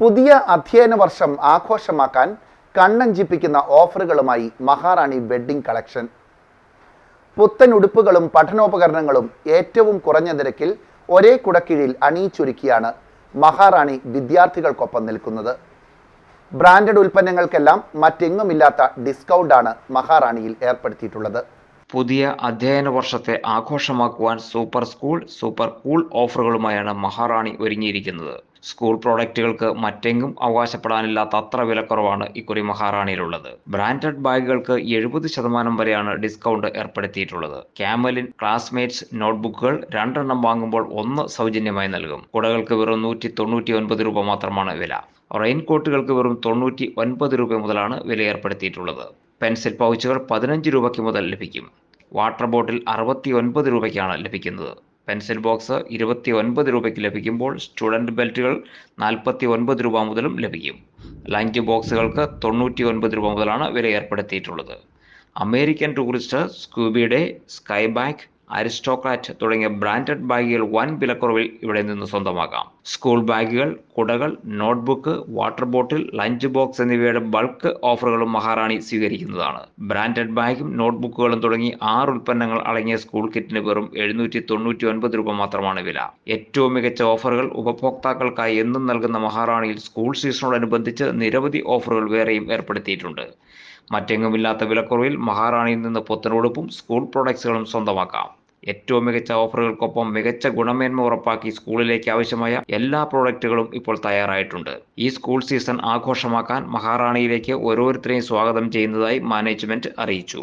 പുതിയ അധ്യയന വർഷം ആഘോഷമാക്കാൻ കണ്ണഞ്ചിപ്പിക്കുന്ന ഓഫറുകളുമായി മഹാറാണി വെഡ്ഡിംഗ് കളക്ഷൻ. പുത്തൻ ഉടുപ്പുകളും പഠനോപകരണങ്ങളും ഏറ്റവും കുറഞ്ഞ നിരക്കിൽ ഒരേ കുടക്കീഴിൽ അണിയിച്ചൊരുക്കിയാണ് മഹാറാണി വിദ്യാർത്ഥികൾക്കൊപ്പം നിൽക്കുന്നത്. ബ്രാൻഡഡ് ഉൽപ്പന്നങ്ങൾക്കെല്ലാം മറ്റെങ്ങുമില്ലാത്ത ഡിസ്കൗണ്ടാണ് മഹാറാണിയിൽ ഏർപ്പെടുത്തിയിട്ടുള്ളത്. പുതിയ അധ്യയന വർഷത്തെ ആഘോഷമാക്കുവാൻ സൂപ്പർ സ്കൂൾ സൂപ്പർ കൂൾ ഓഫറുകളുമായാണ് മഹാറാണി ഒരുങ്ങിയിരിക്കുന്നത്. സ്കൂൾ പ്രോഡക്റ്റുകൾക്ക് മറ്റെങ്ങും അവകാശപ്പെടാനില്ലാത്ത അത്ര വിലക്കുറവാണ് ഇക്കുറി മഹാറാണിയിലുള്ളത്. ബ്രാൻഡഡ് ബാഗുകൾക്ക് എഴുപത് ശതമാനം വരെയാണ് ഡിസ്കൗണ്ട് ഏർപ്പെടുത്തിയിട്ടുള്ളത്. ക്യാമലിൻ ക്ലാസ്മേറ്റ്സ് നോട്ട്ബുക്കുകൾ രണ്ടെണ്ണം വാങ്ങുമ്പോൾ ഒന്ന് സൗജന്യമായി നൽകും. കുടകൾക്ക് വെറും നൂറ്റി തൊണ്ണൂറ്റി ഒൻപത് രൂപ മാത്രമാണ് വില. റെയിൻകോട്ടുകൾക്ക് വെറും തൊണ്ണൂറ്റി ഒൻപത് രൂപ മുതലാണ് വില ഏർപ്പെടുത്തിയിട്ടുള്ളത്. പെൻസിൽ പൗച്ചുകൾ പതിനഞ്ച് രൂപയ്ക്ക് മുതൽ ലഭിക്കും. വാട്ടർ ബോട്ടിൽ അറുപത്തി ഒൻപത് രൂപയ്ക്കാണ് ലഭിക്കുന്നത്. പെൻസിൽ ബോക്സ് ഇരുപത്തി ഒൻപത് രൂപയ്ക്ക് ലഭിക്കുമ്പോൾ സ്റ്റുഡന്റ് ബെൽറ്റുകൾ നാൽപ്പത്തി ഒൻപത് രൂപ മുതലും ലഭിക്കും. ലഞ്ച് ബോക്സുകൾക്ക് തൊണ്ണൂറ്റി ഒൻപത് രൂപ മുതലാണ് വില ഏർപ്പെടുത്തിയിട്ടുള്ളത്. അമേരിക്കൻ ടൂറിസ്റ്റ് സ്കൂബിയുടെ സ്കൈ ബാഗ് അരിസ്റ്റോക്രാറ്റ് തുടങ്ങിയ ബ്രാൻഡഡ് ബാഗുകൾ വൻ വിലക്കുറവിൽ ഇവിടെ നിന്ന് സ്വന്തമാക്കാം. സ്കൂൾ ബാഗുകൾ കുടകൾ notebook water bottle lunch box എന്നിവയുടെ ബൾക്ക് ഓഫറുകളും മഹാറാണി സ്വീകരിക്കുന്നതാണ്. ബ്രാൻഡഡ് ബാഗും നോട്ട്ബുക്കുകളും തുടങ്ങി ആറ് ഉൽപ്പന്നങ്ങൾ അടങ്ങിയ സ്കൂൾ കിറ്റിന് വെറും എഴുന്നൂറ്റി തൊണ്ണൂറ്റി ഒൻപത് രൂപ മാത്രമാണ് വില. ഏറ്റവും മികച്ച ഓഫറുകൾ ഉപഭോക്താക്കൾക്കായി എന്നും നൽകുന്ന മഹാറാണിയിൽ സ്കൂൾ സീസണോടനുബന്ധിച്ച് നിരവധി ഓഫറുകൾ വേറെയും ഏർപ്പെടുത്തിയിട്ടുണ്ട്. മറ്റെങ്ങുമില്ലാത്ത വിലക്കുറവിൽ മഹാറാണിയിൽ നിന്ന് പുത്തനുടുപ്പും സ്കൂൾ പ്രൊഡക്ട്സുകളും സ്വന്തമാക്കാം. ഏറ്റവും മികച്ച ഓഫറുകൾക്കൊപ്പം മികച്ച ഗുണമേന്മ ഉറപ്പാക്കി സ്കൂളിലേക്ക് ആവശ്യമായ എല്ലാ പ്രോഡക്റ്റുകളും ഇപ്പോൾ തയ്യാറായിട്ടുണ്ട്. ഈ സ്കൂൾ സീസൺ ആഘോഷമാക്കാൻ മഹാറാണിയിലേക്ക് ഓരോരുത്തരെയും സ്വാഗതം ചെയ്യുന്നതായി മാനേജ്മെന്റ് അറിയിച്ചു.